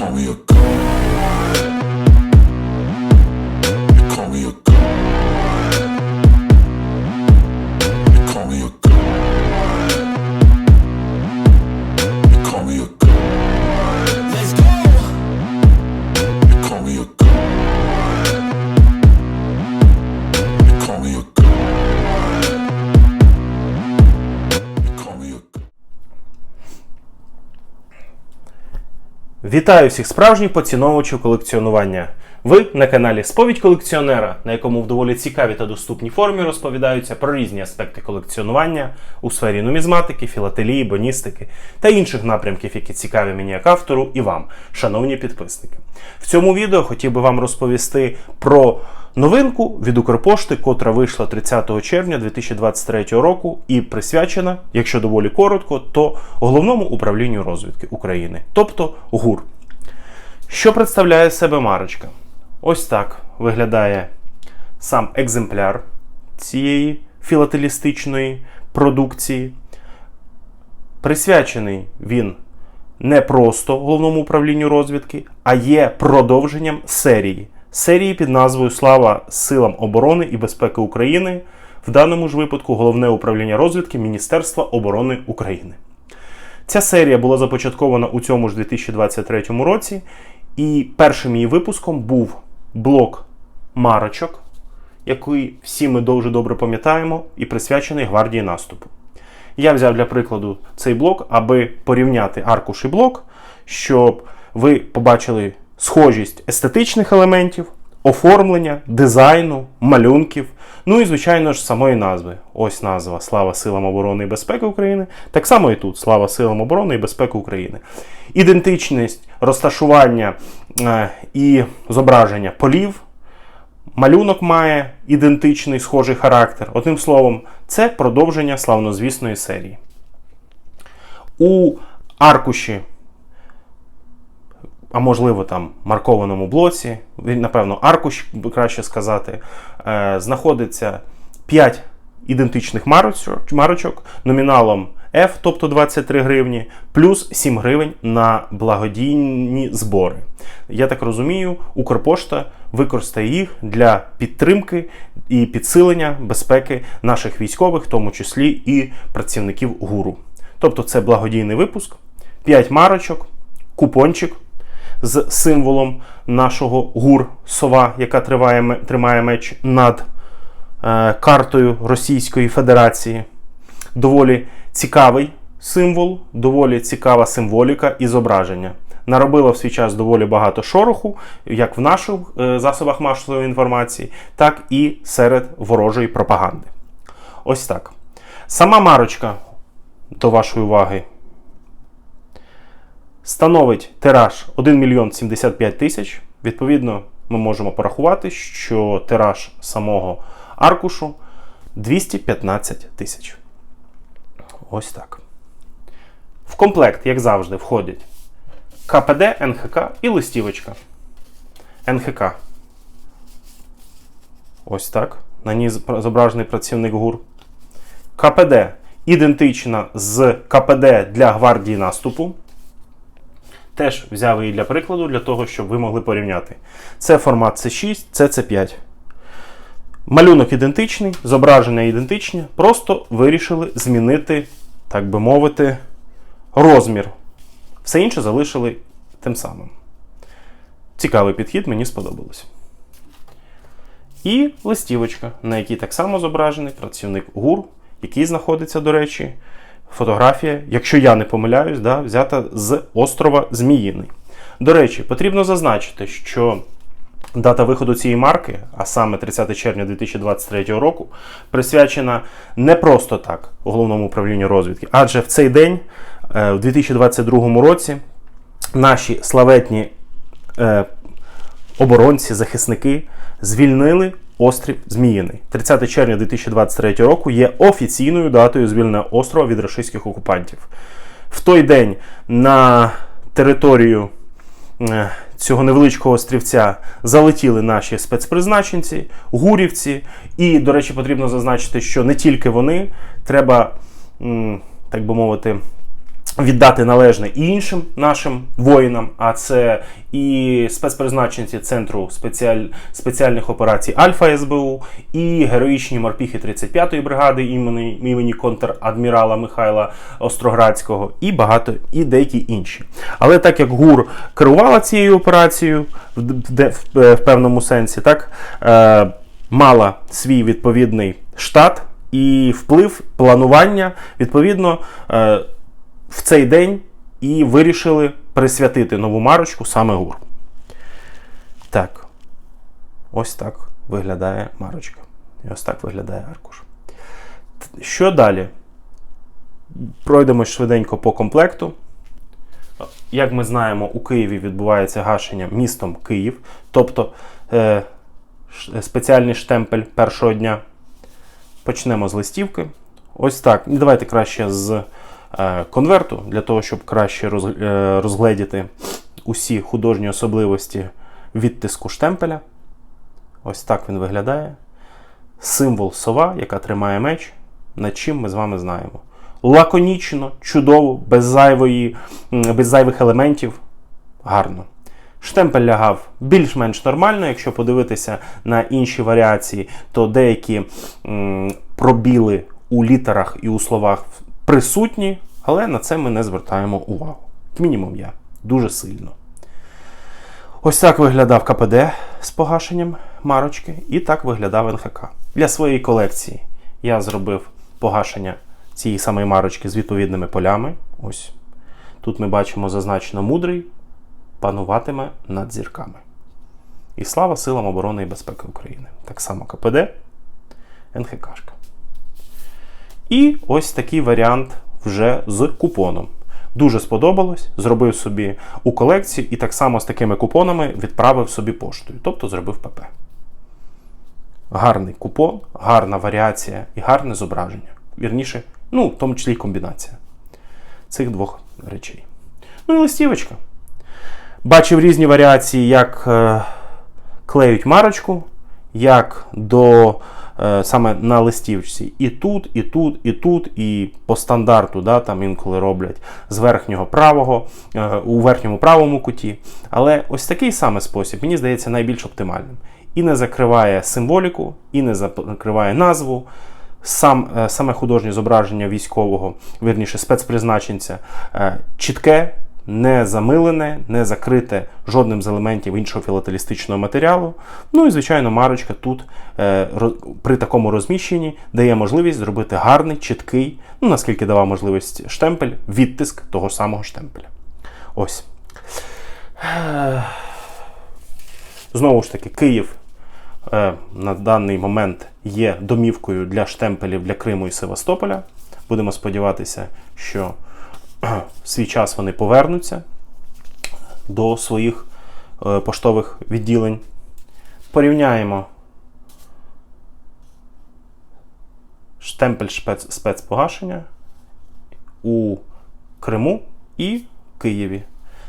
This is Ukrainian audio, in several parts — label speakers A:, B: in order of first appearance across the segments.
A: call me a god.
B: Вітаю всіх справжніх поціновувачів колекціонування. Ви на каналі Сповідь колекціонера, на якому в доволі цікавій та доступній формі розповідаються про різні аспекти колекціонування у сфері нумізматики, філателії, боністики та інших напрямків, які цікаві мені як автору і вам, шановні підписники. В цьому відео хотів би вам розповісти про новинку від Укрпошти, котра вийшла 30 червня 2023 року і присвячена, якщо доволі коротко, то головному управлінню розвідки України, тобто ГУР. Що представляє себе марочка? Ось так виглядає сам екземпляр цієї філателістичної продукції. Присвячений він не просто головному управлінню розвідки, а є продовженням серії. Серії під назвою Слава силам оборони і безпеки України. В даному ж випадку головне управління розвідки Міністерства оборони України. Ця серія була започаткована у цьому ж 2023 році, і першим її випуском був блок марочок, який всі ми дуже добре пам'ятаємо, і присвячений гвардії наступу. Я взяв для прикладу цей блок, аби порівняти аркуш і блок, щоб ви побачили схожість естетичних елементів, оформлення, дизайну, малюнків, ну і, звичайно ж, самої назви. Ось назва Слава силам оборони і безпеки України. Так само і тут Слава силам оборони і безпеки України. Ідентичність розташування е, і зображення полів. Малюнок має ідентичний схожий характер. Одним словом, це продовження славнозвісної серії. У аркуші, а можливо там маркованому блоці, напевно, аркуш, краще сказати, е, знаходиться 5 ідентичних марочок, марочок номіналом F, тобто 23 гривні, плюс 7 гривень на благодійні збори. Я так розумію, Укрпошта використає їх для підтримки і підсилення безпеки наших військових, в тому числі і працівників ГУРу. Тобто це благодійний випуск, 5 марочок, купончик з символом нашого ГУР сова, яка триває, тримає меч над е, картою Російської Федерації. Доволі цікавий символ, доволі цікава символіка і зображення. Наробила в свій час доволі багато шороху, як в наших е, засобах масової інформації, так і серед ворожої пропаганди. Ось так. Сама марочка, до вашої уваги, становить тираж 1 мільйон 75 тисяч. Відповідно, ми можемо порахувати, що тираж самого аркушу 215 тисяч. Ось так. В комплект, як завжди, входять КПД, НХК і листівочка. НХК. Ось так. На ній зображений працівник ГУР. КПД ідентична з КПД для гвардії наступу. Теж взяв її для прикладу, для того, щоб ви могли порівняти. Це формат C6, це C5. Малюнок ідентичний, зображення ідентичне, просто вирішили змінити, так би мовити, розмір. Все інше залишили тим самим. Цікавий підхід, мені сподобалось. І листівочка, на якій так само зображений працівник ГУР, який знаходиться, до речі, фотографія, якщо я не помиляюсь, да, взята з острова Зміїний. До речі, потрібно зазначити, що дата виходу цієї марки, а саме 30 червня 2023 року, присвячена не просто так головному управлінню розвідки, адже в цей день, е, в 2022 році, наші славетні е, оборонці, захисники звільнили острів Зміїний. 30 червня 2023 року є офіційною датою звільнення острова від російських окупантів. В той день на територію е, цього невеличкого острівця залетіли наші спецпризначенці, гурівці. І, до речі, потрібно зазначити, що не тільки вони, треба, так би мовити, віддати належне і іншим нашим воїнам, а це і спецпризначенці Центру спеціаль... спеціальних операцій Альфа СБУ, і героїчні морпіхи 35-ї бригади імені, імені контр-адмірала Михайла Остроградського, і багато і деякі інші. Але так як ГУР керувала цією операцією в, де- в, в певному сенсі, так е, мала свій відповідний штат і вплив планування, відповідно. Е, в цей день і вирішили присвятити нову марочку саме ГУР. Так. Ось так виглядає марочка. І ось так виглядає аркуш. Що далі? Пройдемо швиденько по комплекту. Як ми знаємо, у Києві відбувається гашення містом Київ, тобто е, спеціальний штемпель першого дня. Почнемо з листівки. Ось так. Давайте краще з конверту, для того, щоб краще е, розгледіти усі художні особливості відтиску штемпеля. Ось так він виглядає. Символ сова, яка тримає меч, над чим ми з вами знаємо. Лаконічно, чудово, без, зайвої, без зайвих елементів. Гарно. Штемпель лягав більш-менш нормально. Якщо подивитися на інші варіації, то деякі м, пробіли у літерах і у словах присутні, але на це ми не звертаємо увагу. Мінімум я. Дуже сильно. Ось так виглядав КПД з погашенням марочки, і так виглядав НХК. Для своєї колекції я зробив погашення цієї самої марочки з відповідними полями. Ось тут ми бачимо зазначено мудрий, пануватиме над зірками. І слава силам оборони і безпеки України. Так само КПД, НХКшка. І ось такий варіант вже з купоном. Дуже сподобалось, зробив собі у колекцію і так само з такими купонами відправив собі поштою, тобто зробив ПП. Гарний купон, гарна варіація і гарне зображення. Вірніше, ну, в тому числі комбінація цих двох речей. Ну і листівочка. Бачив різні варіації, як е, клеють марочку, як до саме на листівці. І тут, і тут, і тут, і по стандарту, да, там інколи роблять з верхнього правого, е, у верхньому правому куті. Але ось такий саме спосіб, мені здається, найбільш оптимальним. І не закриває символіку, і не закриває назву. Сам, е, саме художнє зображення військового, вірніше спецпризначенця, е, чітке, не замилене, не закрите жодним з елементів іншого філателістичного матеріалу. Ну і, звичайно, марочка тут е, при такому розміщенні дає можливість зробити гарний, чіткий, ну наскільки давав можливість штемпель, відтиск того самого штемпеля. Ось. Е, Знову ж таки, Київ е, на даний момент є домівкою для штемпелів для Криму і Севастополя. Будемо сподіватися, що в свій час вони повернуться до своїх е, поштових відділень. Порівняємо штемпель спецпогашення у Криму і Києві.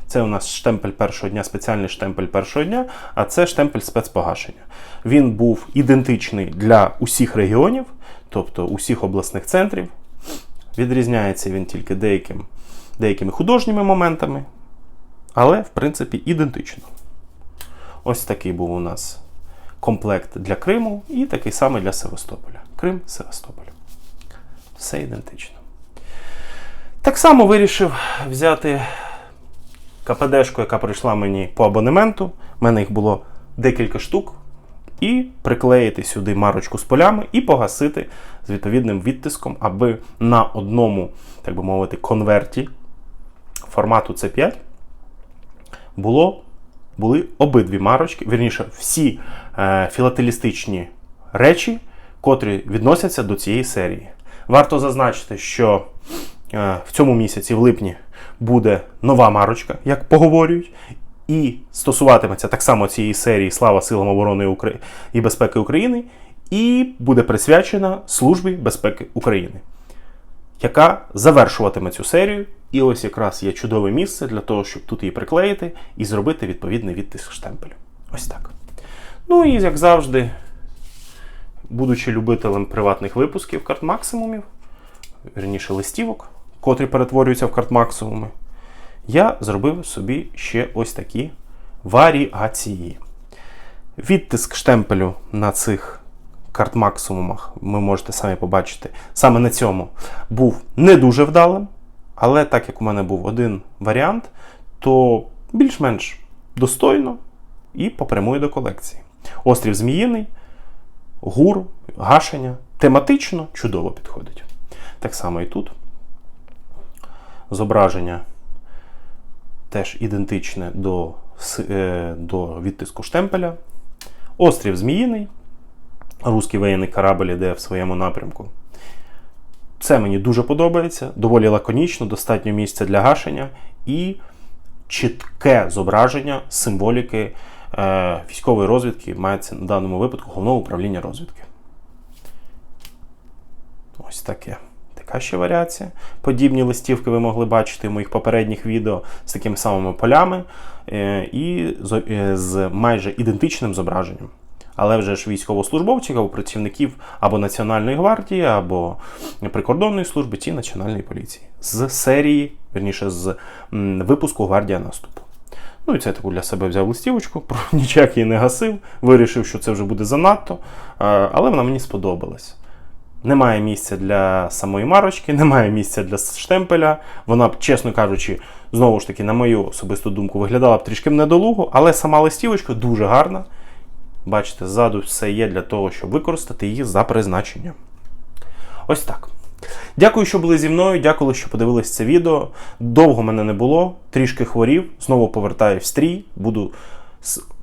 B: Це у нас штемпель першого дня, спеціальний штемпель першого дня, а це штемпель спецпогашення. Він був ідентичний для усіх регіонів, тобто усіх обласних центрів. Відрізняється він тільки деяким, деякими художніми моментами, але, в принципі, ідентично. Ось такий був у нас комплект для Криму і такий самий для Севастополя. Крим, Севастополь. Все ідентично. Так само вирішив взяти КПДшку, яка прийшла мені по абонементу. У мене їх було декілька штук. І приклеїти сюди марочку з полями і погасити з відповідним відтиском, аби на одному, так би мовити, конверті формату C5 було, були обидві марочки, вірніше, всі е, філателістичні речі, котрі відносяться до цієї серії. Варто зазначити, що е, в цьому місяці, в липні, буде нова марочка, як поговорюють, і стосуватиметься так само цієї серії Слава силам оборони Укра- і безпеки України, і буде присвячена Службі безпеки України, яка завершуватиме цю серію. І ось якраз є чудове місце для того, щоб тут її приклеїти і зробити відповідний відтиск штемпелю. Ось так. Ну і як завжди, будучи любителем приватних випусків карт максимумів, вірніше листівок, котрі перетворюються в картмаксимуми, я зробив собі ще ось такі варіації. Відтиск штемпелю на цих картмаксимумах, ви можете самі побачити, саме на цьому був не дуже вдалим. Але так як у мене був один варіант, то більш-менш достойно і попрямує до колекції. Острів Зміїний, гур, гашення тематично чудово підходить. Так само і тут. Зображення теж ідентичне до, е, до відтиску штемпеля. Острів Зміїний. Руський воєнний корабль іде в своєму напрямку. Це мені дуже подобається, доволі лаконічно, достатньо місця для гашення і чітке зображення символіки е, військової розвідки мається на даному випадку головного управління розвідки. Ось таке. Така ще варіація. Подібні листівки ви могли бачити в моїх попередніх відео з такими самими полями е, і з, е, з майже ідентичним зображенням. Але вже ж військовослужбовців або працівників або Національної гвардії, або прикордонної служби чи Національної поліції з серії, верніше, з випуску Гвардія наступу. Ну і це таку для себе взяв листівочку, про ніяк її не гасив, вирішив, що це вже буде занадто, е, але вона мені сподобалась. Немає місця для самої марочки, немає місця для штемпеля. Вона б, чесно кажучи, знову ж таки, на мою особисту думку, виглядала б трішки недолуго, але сама листівочка дуже гарна. Бачите, ззаду все є для того, щоб використати її за призначенням. Ось так. Дякую, що були зі мною. Дякую, що подивились це відео. Довго мене не було, трішки хворів. Знову повертаюсь в стрій. Буду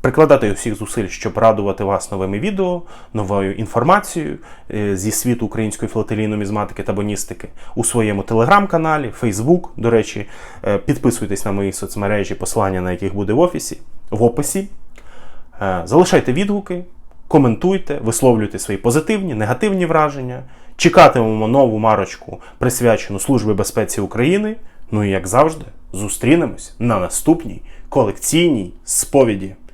B: прикладати усіх зусиль, щоб радувати вас новими відео, новою інформацією е, зі світу української філателійної нумізматики та боністики у своєму телеграм-каналі, Фейсбук. До речі, е, підписуйтесь на мої соцмережі, посилання на яких буде в офісі, в описі. Е, Залишайте відгуки, коментуйте, висловлюйте свої позитивні, негативні враження. Чекатимемо нову марочку, присвячену Службі безпеці України. Ну і як завжди, зустрінемось на наступній колекційній сповіді.